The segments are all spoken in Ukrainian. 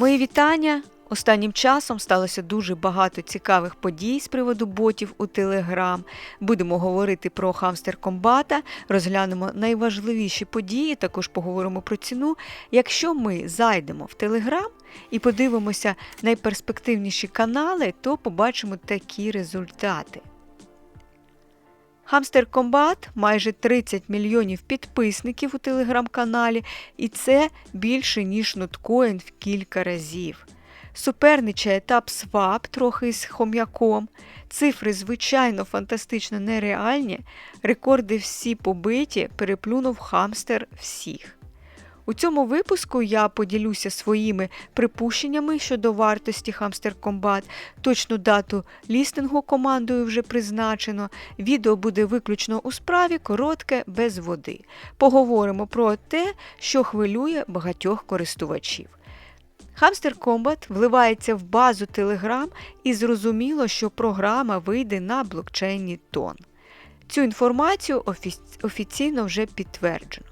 Мої вітання. Останнім часом сталося дуже багато цікавих подій з приводу ботів у Телеграм. Будемо говорити про хамстер комбата, розглянемо найважливіші події, також поговоримо про ціну. Якщо ми зайдемо в Телеграм і подивимося найперспективніші канали, то побачимо такі результати. Хамстер Комбат майже 30 мільйонів підписників у телеграм-каналі, і це більше, ніж ноткоін в кілька разів. Суперничає TapSwap трохи з хом'яком. Цифри, звичайно, фантастично нереальні. Рекорди всі побиті, переплюнув хамстер всіх. У цьому випуску я поділюся своїми припущеннями щодо вартості Hamster Combat. Точну дату лістингу командою вже призначено. Відео буде виключно у справі, коротке, без води. Поговоримо про те, що хвилює багатьох користувачів. Hamster Combat вливається в базу Telegram і зрозуміло, що програма вийде на блокчейні Тон. Цю інформацію офіційно вже підтверджено.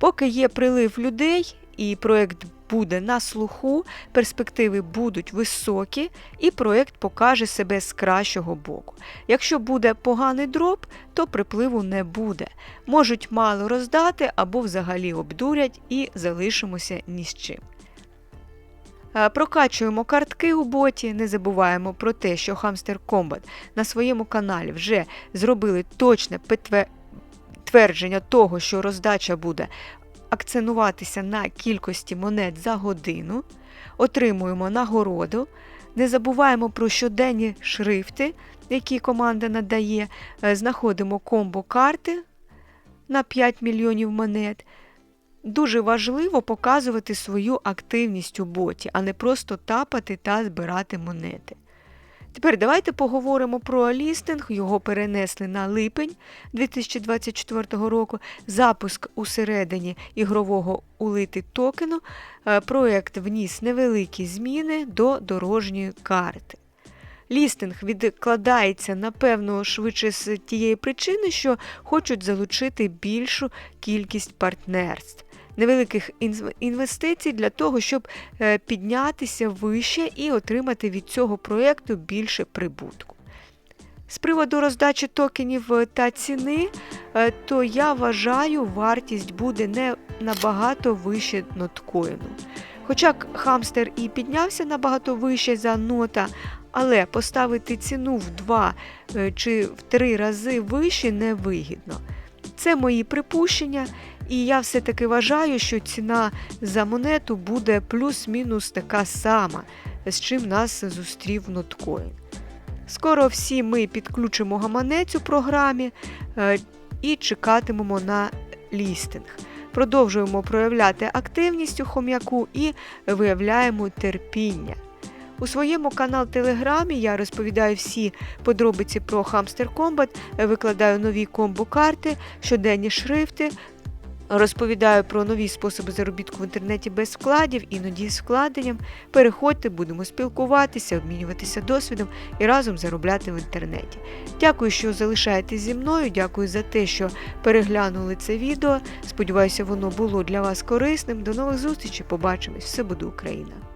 Поки є прилив людей і проєкт буде на слуху, перспективи будуть високі, і проєкт покаже себе з кращого боку. Якщо буде поганий дроп, то припливу не буде. Можуть мало роздати або взагалі обдурять і залишимося ні з чим. Е, Прокачуємо картки у боті, не забуваємо про те, що Hamster Combat на своєму каналі вже зробили точне підтвер- твердження того, що роздача буде акцентуватися на кількості монет за годину, отримуємо нагороду, не забуваємо про щоденні шрифти, які команда надає, е, знаходимо комбо-карти на 5 мільйонів монет. Дуже важливо показувати свою активність у боті, а не просто тапати та збирати монети. Тепер давайте поговоримо про лістинг. Його перенесли на липень 2024 року. Запуск у середині ігрового улити токену. Е, Проект вніс невеликі зміни до дорожньої карти. Лістинг відкладається, напевно, швидше з тієї причини, що хочуть залучити більшу кількість партнерств, невеликих інвестицій для того, щоб е, піднятися вище і отримати від цього проєкту більше прибутку. З приводу роздачі токенів е, та ціни, е, то я вважаю, вартість буде не набагато вище ноткоїну. Хоча хамстер і піднявся набагато вище за нота, але поставити ціну в два е, чи в три рази вище невигідно. Це мої припущення, і я все-таки вважаю, що ціна за монету буде плюс-мінус така сама, з чим нас зустрів ноткоін. Скоро всі ми підключимо гаманець у програмі е, і чекатимемо на лістинг. Продовжуємо проявляти активність у хом'яку і виявляємо терпіння. У своєму канал Телеграмі я розповідаю всі подробиці про Hamster Combat, викладаю нові комбо-карти, щоденні шрифти, розповідаю про нові способи заробітку в інтернеті без вкладів, іноді з вкладенням. Переходьте, будемо спілкуватися, обмінюватися досвідом і разом заробляти в інтернеті. Дякую, що залишаєтесь зі мною. Дякую за те, що переглянули це відео. Сподіваюся, воно було для вас корисним. До нових зустрічей. Побачимось. Все буде Україна!